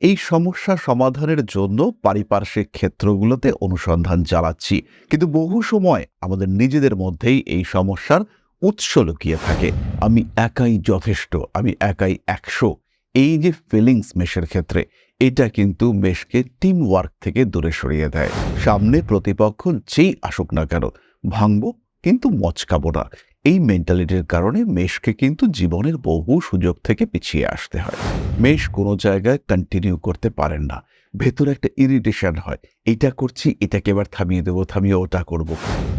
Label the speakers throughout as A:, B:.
A: এই সমস্যা সমাধানের জন্য পারিপার্শ্বিক ক্ষেত্রগুলোতে অনুসন্ধান চালাচ্ছি। কিন্তু বহু সময় আমাদের নিজেদের মধ্যেই এই সমস্যার উৎস লুকিয়ে থাকে। আমি একাই যথেষ্ট, আমি একাই একশো। এই যে ফিলিংস মেশের ক্ষেত্রে, এটা কিন্তু মেশকে টিম ওয়ার্ক থেকে দূরে সরিয়ে দেয়। সামনে প্রতিপক্ষ যেই আসুক না কেন, ভাঙবো কিন্তু মচকাবো না। এই মেন্টালিটির কারণে মেষকে কিন্তু জীবনের বহু সুযোগ থেকে পিছিয়ে আসতে হয়। মেষ কোনো জায়গায় কন্টিনিউ করতে পারেন না। ভেতরে একটা ইরিটেশন হয়। এটা করছি, এটাকে এবার থামিয়ে দেবো, থামিয়ে ওটা করব।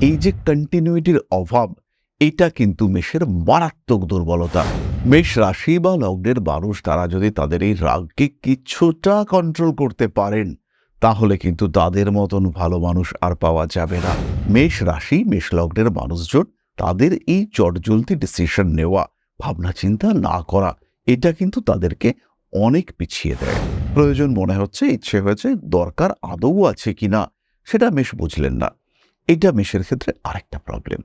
A: এই যে কন্টিনিউটির অভাব, এটা কিন্তু মেষের মারাত্মক দুর্বলতা। মেষ রাশি বা লগ্নের মানুষ তারা যদি তাদের এই রাগকে কিছুটা কন্ট্রোল করতে পারেন, তাহলে কিন্তু তাদের মতন ভালো মানুষ আর পাওয়া যাবে না। মেষ রাশি, মেষ লগ্নের মানুষজন তাদের এই চটজলতি ডিসিশন নেওয়া, ভাবনা চিন্তা না করা, এটা কিন্তু তাদেরকে অনেক পিছিয়ে দেয়। প্রয়োজন মনে হচ্ছে, ইচ্ছে হয়েছে, দরকার আদৌ আছে কি না সেটা মেশ বুঝলেন না। এটা মেশের ক্ষেত্রে আরেকটা প্রবলেম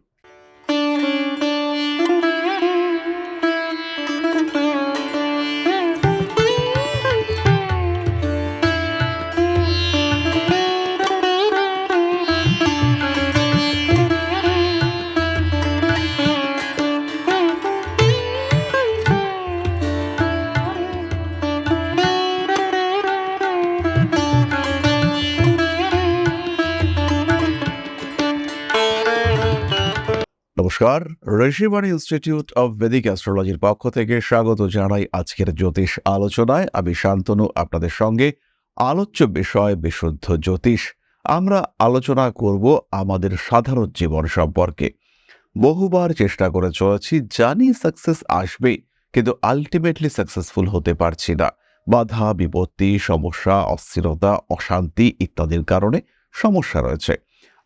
A: নমস্কার। ঋষিবাণী ইনস্টিটিউট অব বেদিক অ্যাস্ট্রোলজির পক্ষ থেকে স্বাগত জানাই আজকের জ্যোতিষ আলোচনায়। আমি শান্তনু, আপনাদের সঙ্গে আলোচ্য বিষয় বিশুদ্ধ জ্যোতিষ। আমরা আলোচনা করব আমাদের সাধারণ জীবন সম্পর্কে। বহুবার চেষ্টা করে চলেছি, জানি সাকসেস আসবে, কিন্তু আলটিমেটলি সাকসেসফুল হতে পারছি না। বাধা, বিপত্তি, সমস্যা, অস্থিরতা, অশান্তি ইত্যাদির কারণে সমস্যা রয়েছে।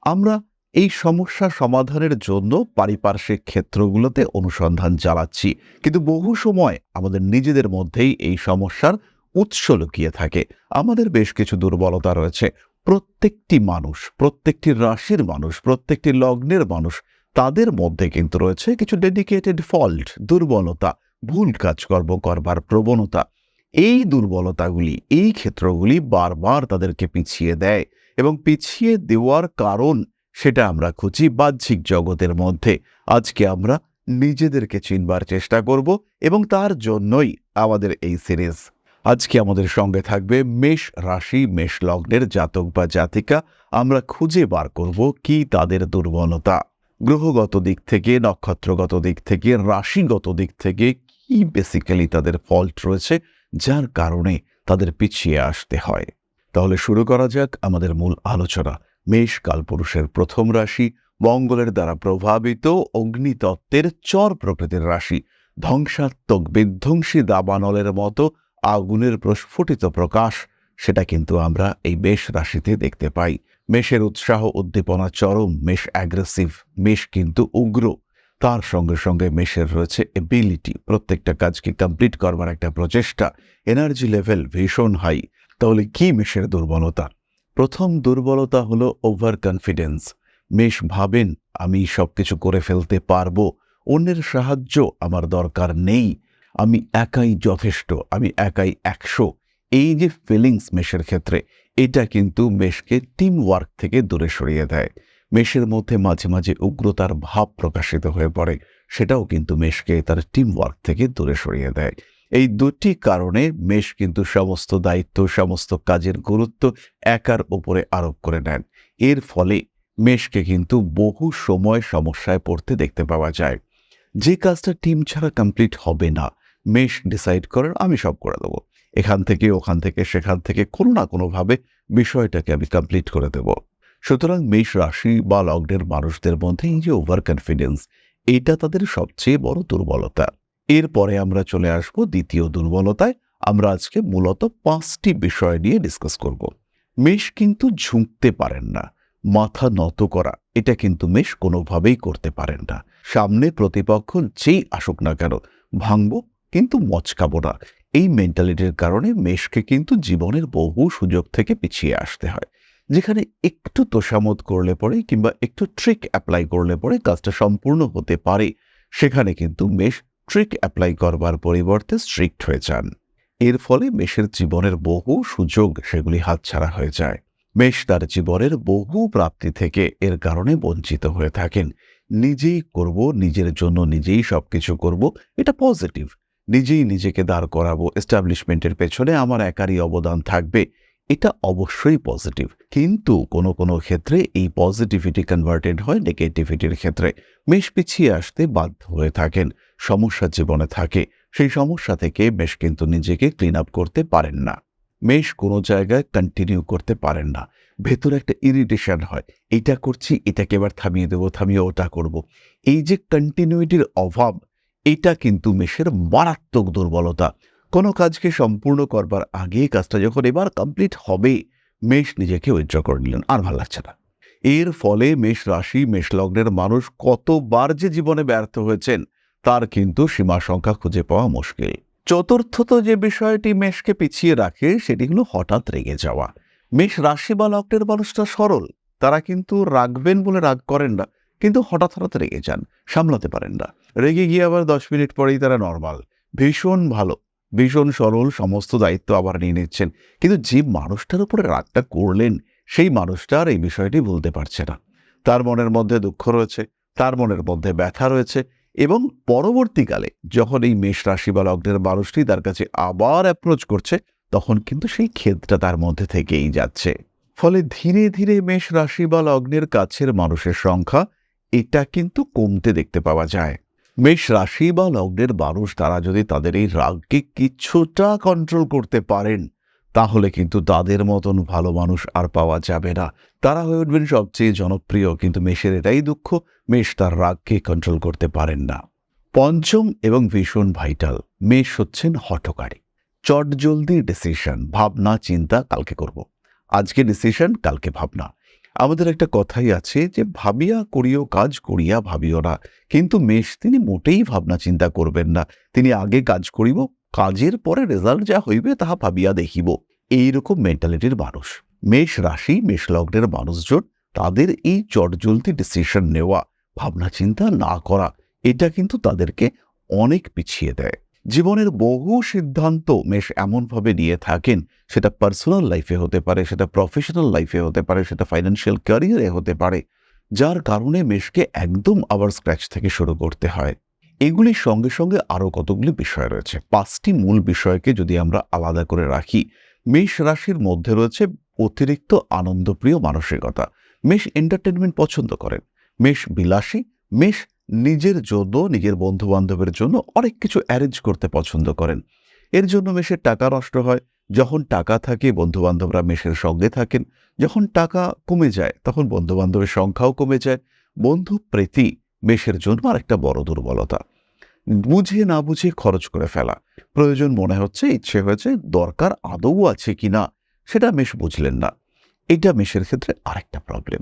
A: আমরা এই সমস্যা সমাধানের জন্য পারিপার্শ্বিক ক্ষেত্রগুলোতে অনুসন্ধান চালাচ্ছি। কিন্তু বহু সময় আমাদের নিজেদের মধ্যেই এই সমস্যার উৎস লুকিয়ে থাকে। আমাদের বেশ কিছু দুর্বলতা রয়েছে। প্রত্যেকটি মানুষ, প্রত্যেকটি রাশির মানুষ, প্রত্যেকটি লগ্নের মানুষ, তাদের মধ্যে কিন্তু রয়েছে কিছু ডেডিকেটেড ফল্ট দুর্বলতা, ভুল কাজকর্ম করবার প্রবণতা। এই দুর্বলতাগুলি, এই ক্ষেত্রগুলি বারবার তাদেরকে পিছিয়ে দেয় এবং পিছিয়ে দেওয়ার কারণ সেটা আমরা খুঁজি বাহ্যিক জগতের মধ্যে। আজকে আমরা নিজেদেরকে চিনবার চেষ্টা করব এবং তার জন্যই আমাদের এই সিরিজ। আজকে আমাদের সঙ্গে থাকবে মেষ রাশি, মেষ লগ্নের জাতক বা জাতিকা। আমরা খুঁজে বার করব কি তাদের দুর্বলতা। গ্রহগত দিক থেকে, নক্ষত্রগত দিক থেকে, রাশিগত দিক থেকে কি বেসিক্যালি তাদের ফল্ট রয়েছে, যার কারণে তাদের পিছিয়ে আসতে হয়। তাহলে শুরু করা যাক আমাদের মূল আলোচনা। মেষ কালপুরুষের প্রথম রাশি মঙ্গলের দ্বারা প্রভাবিত অগ্নিতত্ত্বের চর প্রকৃতির রাশি। ধ্বংসাত্মক বিধ্বংসী দাবানলের মতো আগুনের প্রস্ফুটিত প্রকাশ, সেটা কিন্তু আমরা এই মেষ রাশিতে দেখতে পাই। মেষের উৎসাহ, উদ্দীপনা চরম, মেষ অ্যাগ্রেসিভ মেষ কিন্তু উগ্র। তার সঙ্গে সঙ্গে মেষের রয়েছে এবিলিটি প্রত্যেকটা কাজকে কমপ্লিট করবার একটা প্রচেষ্টা। এনার্জি লেভেল ভীষণ হাই তাহলে কি মেষের দুর্বলতা? প্রথম দুর্বলতা হলো ওভার কনফিডেন্স মেষ ভাবেন, আমি সব কিছু করে ফেলতে পারব, অন্যের সাহায্য আমার দরকার নেই, আমি একাই যথেষ্ট, আমি একাই একশো। এই যে ফিলিংস মেষের ক্ষেত্রে, এটা কিন্তু মেষকে টিম ওয়ার্ক থেকে দূরে সরিয়ে দেয়। মেষের মধ্যে মাঝে মাঝে উগ্রতার ভাব প্রকাশিত হয়ে পড়ে, সেটাও কিন্তু মেষকে তার টিম ওয়ার্ক থেকে দূরে সরিয়ে দেয়। এই দুটি কারণে মেষ কিন্তু সমস্ত দায়িত্ব, সমস্ত কাজের গুরুত্ব একার উপরে আরোপ করে নেন। এর ফলে মেষকে কিন্তু বহু সময় সমস্যায় পড়তে দেখতে পাওয়া যায়। যে কাজটা টিম ছাড়া কমপ্লিট হবে না, মেষ ডিসাইড করেন, আমি সব করে দেবো। এখান থেকে, ওখান থেকে, সেখান থেকে, কোনো না কোনোভাবে বিষয়টাকে আমি কমপ্লিট করে দেব। সুতরাং মেষ রাশি বা লগ্নের মানুষদের মধ্যে এই যে ওভার কনফিডেন্স এটা তাদের সবচেয়ে বড় দুর্বলতা। এরপরে আমরা চলে আসব দ্বিতীয় দুর্বলতায়। আমরা আজকে মূলত পাঁচটি বিষয় নিয়ে ডিসকাস করব। মেষ কিন্তু ঝুঁকতে পারেন না। মাথা নত করা, এটা কিন্তু মেষ কোনোভাবেই করতে পারেন না। সামনে প্রতিপক্ষ যেই আসুক না কেন, ভাঙব কিন্তু মচকাবো না। এই মেন্টালিটির কারণে মেষকে কিন্তু জীবনের বহু সুযোগ থেকে পিছিয়ে আসতে হয়। যেখানে একটু তোষামত করলে পরে কিংবা একটু ট্রিক অ্যাপ্লাই করলে পরে কাজটা সম্পূর্ণ হতে পারে, সেখানে কিন্তু মেষ ট্রিক অ্যাপ্লাই করবার পরিবর্তে স্ট্রিক্ট হয়ে যান। এর ফলে মেষের জীবনের বহু সুযোগ সেগুলি হাতছাড়া হয়ে যায়। মেষ তার জীবনের বহু প্রাপ্তি থেকে এর কারণে বঞ্চিত হয়ে থাকেন। নিজেই করব, নিজের জন্য নিজেই সবকিছু করব, এটা পজিটিভ নিজেই নিজেকে দাঁড় করাবো। এস্টাবলিশমেন্টের পেছনে আমার একারই অবদান থাকবে। এটা অবশ্যই পজিটিভ কিন্তু কোনো কোনো ক্ষেত্রে এই পজিটিভিটি কনভার্টেড হয় নেগেটিভিটির ক্ষেত্রে। মেষ পিছিয়ে আসতে বাধ্য হয়ে থাকেন, সমস্যা জীবনে থাকে। সেই সমস্যা থেকে মেষ কিন্তু নিজেকে ক্লিন আপ করতে পারেন না। মেষ কোনো জায়গায় কন্টিনিউ করতে পারেন না। ভেতরে একটা ইরিটেশন হয় এটা করছি, এটাকে এবার থামিয়ে দেবো, থামিয়ে ওটা করব। এই যে কন্টিনিউটির অভাব, এটা কিন্তু মেষের মারাত্মক দুর্বলতা। কোনো কাজকে সম্পূর্ণ করবার আগে কাজটা যখন এবার কমপ্লিট হবে, মেষ নিজেকে উইথড্র করে নিলেন। আর ভালো লাগছে না। এর ফলে মেষ রাশি, মেষ লগ্নের মানুষ কতবার যে জীবনে ব্যর্থ হয়েছেন, তার কিন্তু সীমা সংখ্যা খুঁজে পাওয়া মুশকিল। চতুর্থত যে বিষয়টি মেষকে পিছিয়ে রাখে, সেটি হলো হঠাৎ রেগে যাওয়া। মেষ রাশি বা লগ্নের মানুষটা সরল। তারা কিন্তু রাখবেন বলে রাগ করেন না, কিন্তু হঠাৎ হঠাৎ রেগে যান, সামলাতে পারেন না। রেগে গিয়ে আবার দশ মিনিট পরেই তারা নর্মাল ভীষণ ভালো। ভীষণ সরল, সমস্ত দায়িত্ব আবার নিয়ে নিচ্ছেন। কিন্তু যে মানুষটার উপরে রাগটা করলেন, সেই মানুষটা আর এই বিষয়টি ভুলতে পারছে না। তার মনের মধ্যে দুঃখ রয়েছে, তার মনের মধ্যে ব্যথা রয়েছে এবং পরবর্তীকালে যখন এই মেষ রাশি বা লগ্নের মানুষটি তার কাছে আবার অ্যাপ্রোচ করছে, তখন কিন্তু সেই ক্ষেতটা তার মধ্যে থেকেই যাচ্ছে। ফলে ধীরে ধীরে মেষ রাশি বা লগ্নের কাছের মানুষের সংখ্যা এটা কিন্তু কমতে দেখতে পাওয়া যায়। মেষ রাশি বা লগ্নের মানুষ তারা যদি তাদের এই রাগকে কিছুটা কন্ট্রোল করতে পারেন, তাহলে কিন্তু তাদের মতন ভালো মানুষ আর পাওয়া যাবে না। তারা হয়ে উঠবেন সবচেয়ে জনপ্রিয়, কিন্তু মেষের এটাই দুঃখ, মেষ তার রাগকে কন্ট্রোল করতে পারেন না। পঞ্চম এবং ভীষণ ভাইটাল মেষ হচ্ছেন হঠকারী। চটজলদি ডিসিশন ভাবনা, চিন্তা কালকে করব। আজকে ডিসিশন কালকে ভাবনা। আমাদের একটা কথাই আছে যে, ভাবিয়া করিও কাজ, করিয়া ভাবিও না। কিন্তু মেষ, তিনি মোটেই ভাবনা চিন্তা করবেন না। তিনি আগে কাজ করিব, কাজের পরে রেজাল্ট যা হইবে তাহা ভাবিয়া দেখিব। এইরকম মেন্টালিটির মানুষ। মেষ রাশি, মেষ লগ্নের মানুষজন, তাদের এই চটজলতি ডিসিশন নেওয়া, ভাবনা চিন্তা না করা, এটা কিন্তু তাদেরকে অনেক পিছিয়ে দেয়। জীবনের বহু সিদ্ধান্ত মেষ এমনভাবে নিয়ে থাকেন, সেটা পার্সোনাল লাইফে হতে পারে, সেটা প্রফেশনাল লাইফে হতে পারে, সেটা ফাইন্যান্সিয়াল ক্যারিয়ারে হতে পারে, যার কারণে মেষকে একদম আবার স্ক্র্যাচ থেকে শুরু করতে হয়। এগুলির সঙ্গে সঙ্গে আরও কতগুলি বিষয় রয়েছে। পাঁচটি মূল বিষয়কে যদি আমরা আলাদা করে রাখি, মেষ রাশির মধ্যে রয়েছে অতিরিক্ত আনন্দপ্রিয় মানসিকতা। মেষ এন্টারটেনমেন্ট পছন্দ করেন। মেষ বিলাসী, মেষ নিজের জন্য, নিজের বন্ধু বান্ধবের জন্য অনেক কিছু অ্যারেঞ্জ করতে পছন্দ করেন। এর জন্য মেষের টাকা নষ্ট হয়। যখন টাকা থাকে বন্ধু বান্ধবরা মেষের সঙ্গে থাকেন। যখন টাকা কমে যায়, তখন বন্ধু বান্ধবের সংখ্যাও কমে যায়। বন্ধু প্রীতি মেষের জন্য আরেকটা বড় দুর্বলতা। বুঝে না বুঝে খরচ করে ফেলা। প্রয়োজন মনে হচ্ছে, ইচ্ছে হয়েছে, দরকার আদৌ আছে কি না সেটা মেষ বুঝলেন না। এটা মেষের ক্ষেত্রে আরেকটা প্রবলেম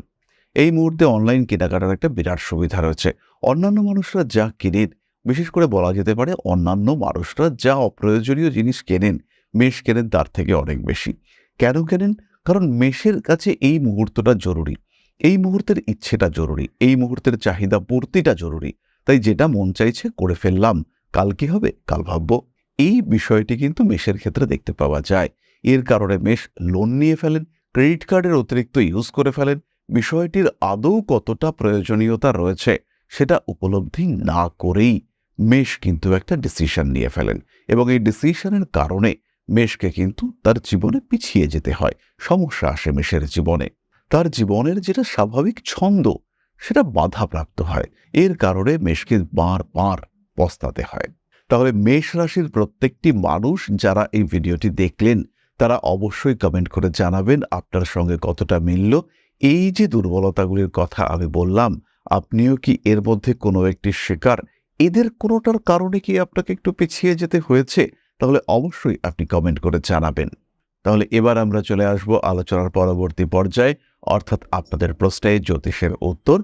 A: এই মুহূর্তে অনলাইন কেনাকাটার একটা বিরাট সুবিধা রয়েছে। অন্যান্য মানুষরা যা কেনেন, বিশেষ করে বলা যেতে পারে অন্যান্য মানুষরা যা অপ্রয়োজনীয় জিনিস কেনেন, মেষ কেনেন তার থেকে অনেক বেশি। কেন কেনেন? কারণ মেষের কাছে এই মুহূর্তটা জরুরি। এই মুহূর্তের ইচ্ছেটা জরুরি। এই মুহূর্তের চাহিদা পূর্তিটা জরুরি। তাই যেটা মন চাইছে করে ফেললাম। কাল কি হবে? কাল ভাবব। এই বিষয়টি কিন্তু মেষের ক্ষেত্রে দেখতে পাওয়া যায়। এর কারণে মেষ লোন নিয়ে ফেলেন ক্রেডিট কার্ডের অতিরিক্ত ইউজ করে ফেলেন বিষয়টির আদৌ কতটা প্রয়োজনীয়তা রয়েছে সেটা উপলব্ধি না করেই মেষ কিন্তু একটা ডিসিশন নিয়ে ফেলেন এবং এই ডিসিশনের কারণে মেষকে কিন্তু তার জীবনে পিছিয়ে যেতে হয়। সমস্যা আসে মেষের জীবনে। তার জীবনের যেটা স্বাভাবিক ছন্দ, সেটা বাধাপ্রাপ্ত হয়। এর কারণে মেষকে বার বার পস্তাতে হয়। তাহলে মেষ রাশির প্রত্যেকটি মানুষ যারা এই ভিডিওটি দেখলেন, তারা অবশ্যই কমেন্ট করে জানাবেন আপনার সঙ্গে কতটা মিলল এই যে দুর্বলতাগুলির কথা আমি বললাম, আপনিও কি এর মধ্যে কোনো একটি শিকার? এদের কোনোটার কারণে কি আপনাকে একটু পিছিয়ে যেতে হয়েছে? তাহলে অবশ্যই আপনি কমেন্ট করে জানাবেন। তাহলে এবার আমরা চলে আসব আলোচনার পরবর্তী পর্যায়ে, অর্থাৎ আপনাদের প্রশ্নে জ্যোতিষের উত্তর।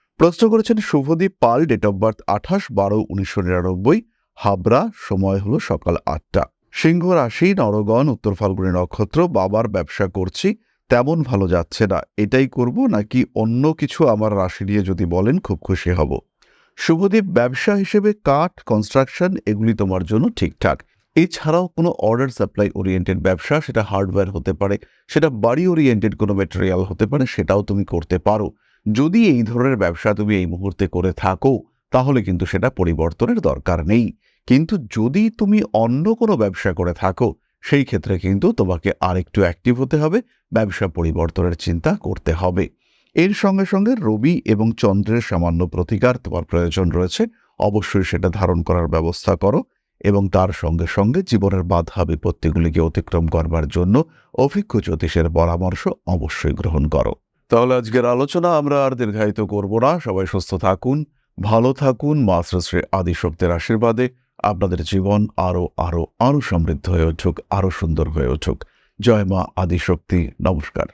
A: প্রশ্ন করেছেন Subhadeep Pal date of birth আঠাশ বারো উনিশশো নিরানব্বই, হাবড়া, সময় হলো সকাল আটটা। সিংহ রাশি, নরগণ, উত্তর ফাল্গুনী নক্ষত্র, বাবার ব্যবসা করছি, তেমন ভালো যাচ্ছে না। এটাই করব নাকি অন্য কিছু আমার রাশি নিয়ে যদি বলেন, খুব খুশি হব। শুভদীপ, ব্যবসা হিসেবে কাঠ কনস্ট্রাকশন এগুলি তোমার জন্য ঠিকঠাক। এছাড়াও কোনো অর্ডার সাপ্লাই ওরিয়েন্টেড ব্যবসা, সেটা হার্ডওয়্যার হতে পারে, সেটা বাড়ি ওরিয়েন্টেড কোনো মেটেরিয়াল হতে পারে, সেটাও তুমি করতে পারো। যদি এই ধরনের ব্যবসা তুমি এই মুহূর্তে করে থাকো, তাহলে কিন্তু সেটা পরিবর্তনের দরকার নেই। কিন্তু যদি তুমি অন্য কোনো ব্যবসা করে থাকো, সেই ক্ষেত্রে কিন্তু তোমাকে আরেকটু অ্যাক্টিভ হতে হবে, ব্যবসা পরিবর্তনের চিন্তা করতে হবে। এর সঙ্গে সঙ্গে রবি এবং চন্দ্রের সামান্য প্রতিকার তোমার প্রয়োজন রয়েছে, অবশ্যই সেটা ধারণ করার ব্যবস্থা করো এবং তার সঙ্গে সঙ্গে জীবনের বাধা বিপত্তিগুলিকে অতিক্রম করবার জন্য অভিজ্ঞ জ্যোতিষের পরামর্শ অবশ্যই গ্রহণ করো। তাহলে আজকের আলোচনা আমরা আর দীর্ঘায়িত করব না। সবাই সুস্থ থাকুন, ভালো থাকুন মা শ্রী আদিশক্তির আশীর্বাদে আপনাদের জীবন আরও আরও আরও সমৃদ্ধ হয়ে উঠুক আরও সুন্দর হয়ে উঠুক। জয় মা আদিশক্তি। নমস্কার।